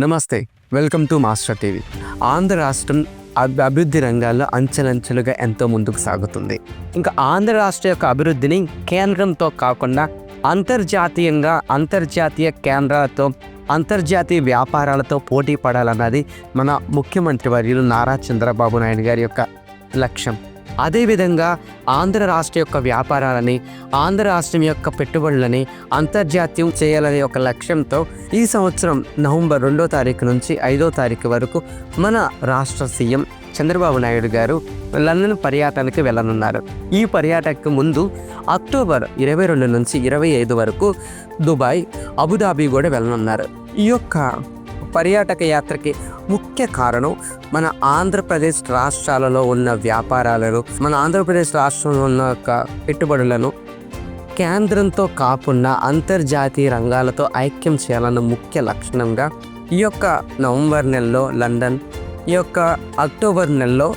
నమస్తే welcome to master TV. Andhra రాష్ట్రం అభి- అభివృద్ధి రంగాల్లో అంచెలంచెలుగా ఎంతో ముందుకు సాగుతుంది. ఇంకా ఆంధ్ర రాష్ట్ర యొక్క అభివృద్ధిని కేంద్రంతో కాకుండా అంతర్జాతీయంగా అంతర్జాతీయ కేంద్రాలతో అంతర్జాతీయ వ్యాపారాలతో పోటీ పడాలన్నది మన ముఖ్యమంత్రి వర్యులు నారా చంద్రబాబు నాయుడు గారి యొక్క లక్ష్యం. అదేవిధంగా ఆంధ్ర రాష్ట్ర యొక్క వ్యాపారాలని ఆంధ్ర రాష్ట్రం యొక్క పెట్టుబడులని అంతర్జాతీయం చేయాలనే ఒక లక్ష్యంతో ఈ సంవత్సరం నవంబర్ రెండో తారీఖు నుంచి ఐదో తారీఖు వరకు మన రాష్ట్ర సీఎం చంద్రబాబు నాయుడు గారు లండన్ పర్యాటనకు వెళ్ళనున్నారు. ఈ పర్యాటనకు ముందు అక్టోబర్ ఇరవై రెండు నుంచి ఇరవై ఐదు వరకు దుబాయ్ అబుదాబి కూడా వెళ్ళనున్నారు. ఈ యొక్క పర్యాటక యాత్రకి ముఖ్య కారణం మన ఆంధ్రప్రదేశ్ రాష్ట్రాలలో ఉన్న వ్యాపారాలను మన ఆంధ్రప్రదేశ్ రాష్ట్రంలో ఉన్న యొక్క పెట్టుబడులను కేంద్రంతో కాకుండా అంతర్జాతీయ రంగాలతో ఐక్యం చేయాలన్న ముఖ్య లక్షణంగా ఈ యొక్క నవంబర్ నెలలో లండన్ ఈ యొక్క అక్టోబర్ నెలలో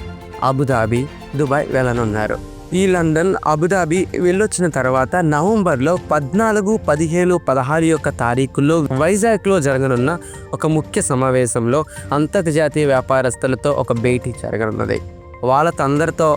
అబుదాబి దుబాయ్ వెళ్ళనున్నారు. ఈ లండన్ అబుదాబి వెళ్ళొచ్చిన తర్వాత నవంబర్లో పద్నాలుగు పదిహేను పదహారు యొక్క తారీఖుల్లో వైజాగ్లో జరగనున్న ఒక ముఖ్య సమావేశంలో అంతర్జాతీయ వ్యాపారస్తులతో ఒక భేటీ జరగనున్నది. వాళ్ళతో అందరితో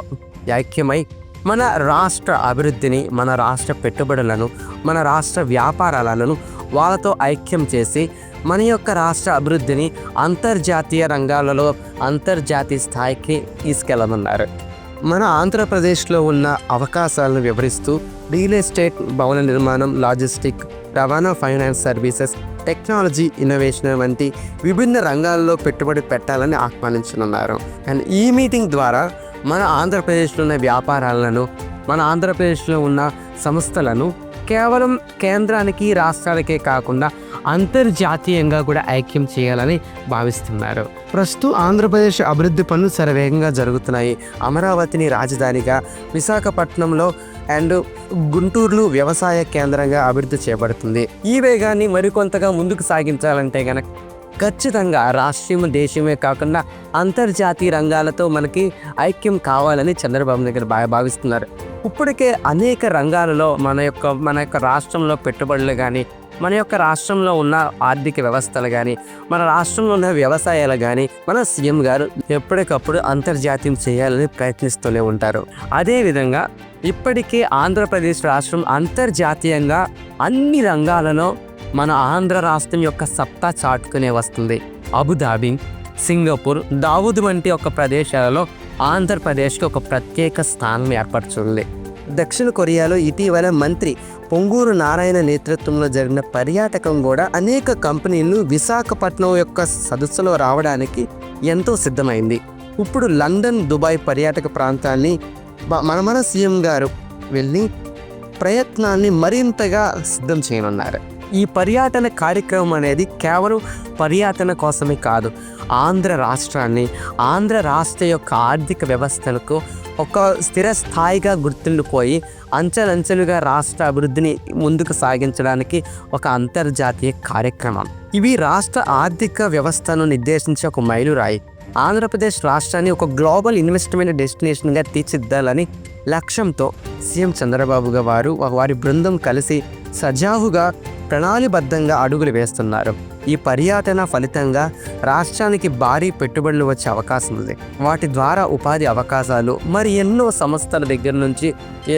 ఐక్యమై మన రాష్ట్ర అభివృద్ధిని మన రాష్ట్ర పెట్టుబడులను మన రాష్ట్ర వ్యాపారాలను వాళ్ళతో ఐక్యం చేసి మన యొక్క రాష్ట్ర అభివృద్ధిని అంతర్జాతీయ రంగాలలో అంతర్జాతీయ స్థాయికి తీసుకెళ్ళమన్నారు మన ఆంధ్రప్రదేశ్లో ఉన్న అవకాశాలను వివరిస్తూ రియల్ ఎస్టేట్ భవన నిర్మాణం లాజిస్టిక్ రవాణా ఫైనాన్స్ సర్వీసెస్ టెక్నాలజీ ఇన్నోవేషన్ వంటి విభిన్న రంగాల్లో పెట్టుబడి పెట్టాలని ఆహ్వానించనున్నారు. అండ్ ఈ మీటింగ్ ద్వారా మన ఆంధ్రప్రదేశ్లో ఉన్న వ్యాపారాలను మన ఆంధ్రప్రదేశ్లో ఉన్న సంస్థలను కేవలం కేంద్రానికి రాష్ట్రాలకే కాకుండా అంతర్జాతీయంగా కూడా ఐక్యం చేయాలని భావిస్తున్నారు. ప్రస్తుతం ఆంధ్రప్రదేశ్ అభివృద్ధి పనులు శరవేగంగా జరుగుతున్నాయి. అమరావతిని రాజధానిగా విశాఖపట్నంలో అండ్ గుంటూరులో వ్యవసాయ కేంద్రంగా అభివృద్ధి చేపడుతుంది. ఈ వేగాన్ని మరికొంతగా ముందుకు సాగించాలంటే కనుక ఖచ్చితంగా రాష్ట్రీయం దేశమే కాకుండా అంతర్జాతీయ రంగాలతో మనకి ఐక్యం కావాలని చంద్రబాబు దగ్గర బాగా భావిస్తున్నారు. ఇప్పటికే అనేక రంగాలలో మన యొక్క మన యొక్క రాష్ట్రంలో పెట్టుబడులు కానీ మన యొక్క రాష్ట్రంలో ఉన్న ఆర్థిక వ్యవస్థలు కానీ మన రాష్ట్రంలో ఉన్న వ్యవసాయాలు కానీ మన సీఎం గారు ఎప్పటికప్పుడు అంతర్జాతీయం చేయాలని ప్రయత్నిస్తూనే ఉంటారు. అదేవిధంగా ఇప్పటికే ఆంధ్రప్రదేశ్ రాష్ట్రం అంతర్జాతీయంగా అన్ని రంగాలలో మన ఆంధ్ర రాష్ట్రం యొక్క సత్తా చాటుకునే వస్తుంది. అబుదాబి సింగపూర్ దావుద్ వంటి ఒక ప్రదేశాలలో ఆంధ్రప్రదేశ్కి ఒక ప్రత్యేక స్థానం ఏర్పరచుంది దక్షిణ కొరియాలో ఇటీవల మంత్రి పొంగూరు నారాయణ నేతృత్వంలో జరిగిన పర్యాటకం కూడా అనేక కంపెనీలు విశాఖపట్నం యొక్క సదస్సులో రావడానికి ఎంతో సిద్ధమైంది. ఇప్పుడు లండన్ దుబాయ్ పర్యాటక ప్రాంతాన్ని బ- మన మన సీఎం గారు వెళ్ళి ప్రయత్నాన్ని మరింతగా సిద్ధం చేయనున్నారు. ఈ పర్యటన కార్యక్రమం అనేది కేవలం పర్యటన కోసమే కాదు ఆంధ్ర రాష్ట్రాన్ని ఆంధ్ర రాష్ట్ర యొక్క ఆర్థిక వ్యవస్థలకు ఒక స్థిర స్థాయిగా గుర్తుండిపోయి అంచెలంచెలుగా రాష్ట్ర అభివృద్ధిని ముందుకు సాగించడానికి ఒక అంతర్జాతీయ కార్యక్రమం. ఇవి రాష్ట్ర ఆర్థిక వ్యవస్థను నిర్దేశించే ఒక మైలురాయి. ఆంధ్రప్రదేశ్ రాష్ట్రాన్ని ఒక గ్లోబల్ ఇన్వెస్ట్మెంట్ డెస్టినేషన్గా తీర్చిదిద్దాలని లక్ష్యంతో సీఎం చంద్రబాబు గారు వారి బృందం కలిసి సజావుగా ప్రణాళిబద్ధంగా అడుగులు వేస్తున్నారు. ఈ పర్యటన ఫలితంగా రాష్ట్రానికి భారీ పెట్టుబడులు వచ్చే అవకాశం ఉంది. వాటి ద్వారా ఉపాధి అవకాశాలు మరి ఎన్నో సంస్థల దగ్గర నుంచి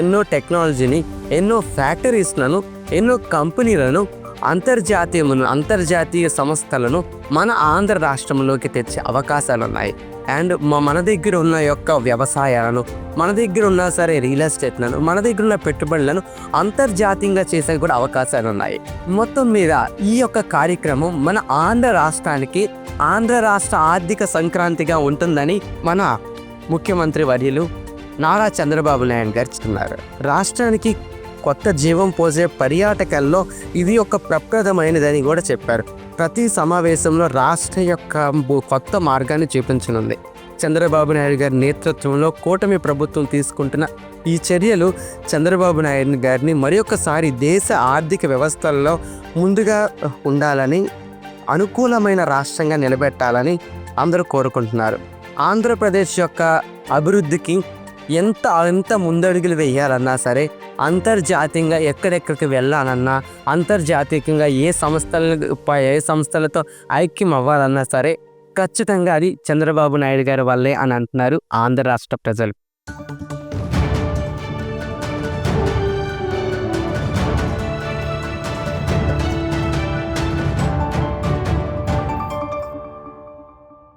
ఎన్నో టెక్నాలజీని ఎన్నో ఫ్యాక్టరీస్లను ఎన్నో కంపెనీలను అంతర్జాతీయమును అంతర్జాతీయ సంస్థలను మన ఆంధ్ర రాష్ట్రంలోకి తెచ్చే అవకాశాలు ఉన్నాయి అండ్ మన దగ్గర ఉన్న యొక్క వ్యవసాయాలను మన దగ్గర ఉన్న సరే రియల్ ఎస్టేట్లను మన దగ్గర ఉన్న పెట్టుబడులను అంతర్జాతీయంగా చేసే కూడా అవకాశాలు ఉన్నాయి మొత్తం మీద ఈ యొక్క కార్యక్రమం మన ఆంధ్ర రాష్ట్రానికి ఆంధ్ర రాష్ట్ర ఆర్థిక సంక్రాంతిగా ఉంటుందని మన ముఖ్యమంత్రి వర్యులు నారా చంద్రబాబు నాయుడు గారు చెప్తున్నారు. రాష్ట్రానికి కొత్త జీవం పోసే పర్యాటకాల్లో ఇది ఒక ప్రప్రదమైనదని కూడా చెప్పారు. ప్రతి సమావేశంలో రాష్ట్ర యొక్క కొత్త మార్గాన్ని చూపించనుంది. చంద్రబాబు నాయుడు గారి నేతృత్వంలో కూటమి ప్రభుత్వం తీసుకుంటున్న ఈ చర్యలు చంద్రబాబు నాయుడు గారిని మరొకసారి దేశ ఆర్థిక వ్యవస్థల్లో ముందుగా ఉండాలని అనుకూలమైన రాష్ట్రంగా నిలబెట్టాలని అందరూ కోరుకుంటున్నారు. ఆంధ్రప్రదేశ్ యొక్క అభివృద్ధికి ఎంత ఎంత ముందడుగులు వేయాలన్నా సరే అంతర్జాతీయంగా ఎక్కడెక్కడికి వెళ్ళాలన్నా అంతర్జాతీయంగా ఏ సంస్థలు ఏ సంస్థలతో ఐక్యం అవ్వాలన్నా సరే ఖచ్చితంగా అది చంద్రబాబు నాయుడు గారి వల్లే అని అంటున్నారు ఆంధ్ర రాష్ట్ర ప్రజలు.